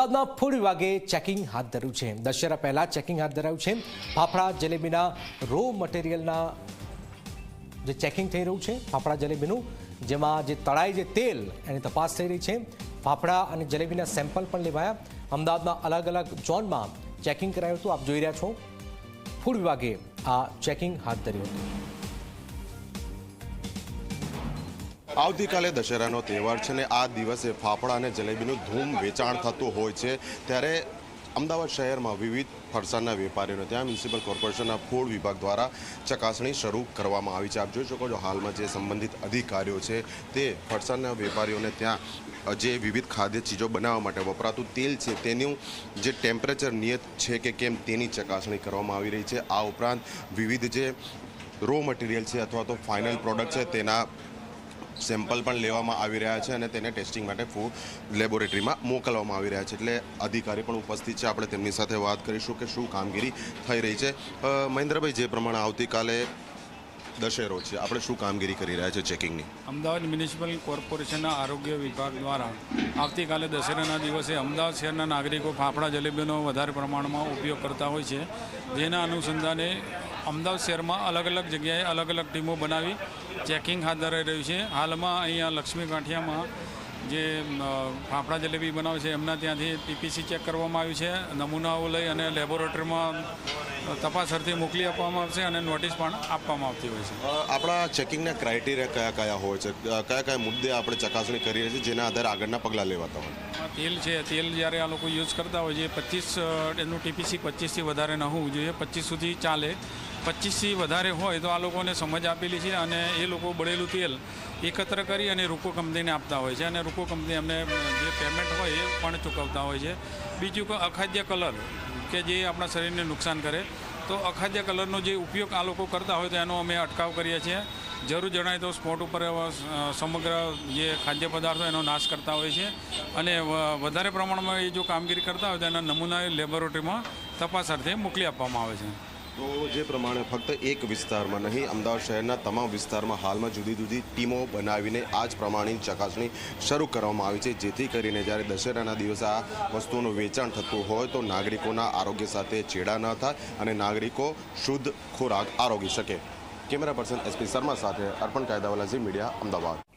અમદાવાદના ફૂડ વિભાગે ચેકિંગ હાથ ધર્યું છે. દશેરા પહેલા ચેકિંગ હાથ ધરાયું છે. ફાફડા, જલેબીના રો મટીરિયલના જે ચેકિંગ થઈ રહ્યું છે, ફાફડા, જલેબીનું, જેમાં જે તળાઈ જે તેલ એની તપાસ થઈ રહી છે. ફાફડા અને જલેબીના સેમ્પલ પણ લેવાયા. અમદાવાદના અલગ અલગ ઝોનમાં ચેકિંગ કરાયું હતું. આપ જોઈ રહ્યા છો. ફૂડ વિભાગે આ ચેકિંગ હાથ ધર્યું હતું. આવતીકાલે દશેરાનો તહેવાર છે ને આ દિવસે ફાફડા અને જલેબીનું ધૂમ વેચાણ થતું હોય છે. ત્યારે અમદાવાદ શહેરમાં વિવિધ ફરસાણના વેપારીઓને ત્યાં મ્યુનિસિપલ કોર્પોરેશનના ફૂડ વિભાગ દ્વારા ચકાસણી શરૂ કરવામાં આવી છે. આપ જોઈ શકો છો હાલમાં જે સંબંધિત અધિકારીઓ છે તે ફરસાણના વેપારીઓને ત્યાં જે વિવિધ ખાદ્ય ચીજો બનાવવા માટે વપરાતું તેલ છે તેનું જે ટેમ્પરેચર નિયત છે કે કેમ તેની ચકાસણી કરવામાં આવી રહી છે. આ ઉપરાંત વિવિધ જે રો મટીરિયલ છે અથવા તો ફાઇનલ પ્રોડક્ટ છે તેના સેમ્પલ પણ લેવામાં આવી રહ્યા છે અને તેને ટેસ્ટિંગ માટે ફૂડ લેબોરેટરીમાં મોકલવામાં આવી રહ્યા છે. એટલે અધિકારી પણ ઉપસ્થિત છે. આપણે તેમની સાથે વાત કરીશું કે શું કામગીરી થઈ રહી છે. મહેન્દ્રભાઈ, જે પ્રમાણે આવતીકાલે દશેરો છે, આપણે શું કામગીરી કરી રહ્યા છે ચેકિંગની? અમદાવાદ મ્યુનિસિપલ કોર્પોરેશનના આરોગ્ય વિભાગ દ્વારા આવતીકાલે દશેરાના દિવસે અમદાવાદ શહેરના નાગરિકો ફાફડા જલેબીનો વધારે પ્રમાણમાં ઉપયોગ કરતા હોય છે. જેના અનુસંધાને અમદાવાદ શહેરમાં અલગ અલગ જગ્યાએ અલગ અલગ ટીમો બનાવી ચેકિંગ હાથ ધરાઈ રહ્યું છે. હાલમાં અહીંયા લક્ષ્મી કાંઠિયામાં જે ફાફડા જલેબી બનાવે છે એમના ત્યાંથી પીપીસી ચેક કરવામાં આવ્યું છે. નમૂનાઓ લઈ અને લેબોરેટરીમાં તપાસ અર્થે મોકલી આપવામાં આવશે અને નોટિસ પણ આપવામાં આવતી હોય છે. આપણા ચેકિંગના ક્રાઇટેરિયા કયા કયા હોય છે? કયા કયા મુદ્દે આપણે ચકાસણી કરી રહ્યા છીએ જેના આધારે આગળના પગલાં લેવાતા હોય? તેલ છે. તેલ જ્યારે આ લોકો યુઝ કરતા હોય છે પચીસ એનું ટીપીસી પચીસથી વધારે ન હોવું જોઈએ. પચીસ સુધી ચાલે. પચીસથી વધારે હોય તો આ લોકોને સમજ આપેલી છે અને એ લોકો બળેલું તેલ એકત્ર કરી અને રૂકો કંપનીને આપતા હોય છે અને રૂકો કંપની અમને જે પેમેન્ટ હોય એ પણ ચૂકવતા હોય છે. બીજું કે અખાદ્ય કલર કે જે આપણા શરીરને નુકસાન કરે, તો અખાદ્ય કલરનો જે ઉપયોગ આ લોકો કરતા હોય તો એનો અમે અટકાવ કરીએ છીએ. જરૂર જણાય તો સ્પોટ ઉપર સમગ્ર જે ખાદ્ય પદાર્થો એનો નાશ કરતા હોય છે અને વધારે પ્રમાણમાં એ જો કામગીરી કરતા હોય તો એના નમૂના લેબોરેટરીમાં તપાસ અર્થે મોકલી આપવામાં આવે છે. તો જે પ્રમાણે ફક્ત એક વિસ્તારમાં નહીં, અમદાવાદ શહેરના તમામ વિસ્તારમાં હાલમાં જુદી જુદી ટીમો બનાવીને આ જ પ્રમાણેની ચકાસણી શરૂ કરવામાં આવી છે. જેથી કરીને જ્યારે દશેરાના દિવસે આ વસ્તુઓનું વેચાણ થતું હોય તો નાગરિકોના આરોગ્ય સાથે ચેડા ન થાય અને નાગરિકો શુદ્ધ ખોરાક આરોગી શકે. કેમેરા પર્સન એસપી શર્મા સાથે અર્પણ કાયદાવાલા ઝી મીડિયા, અમદાવાદ.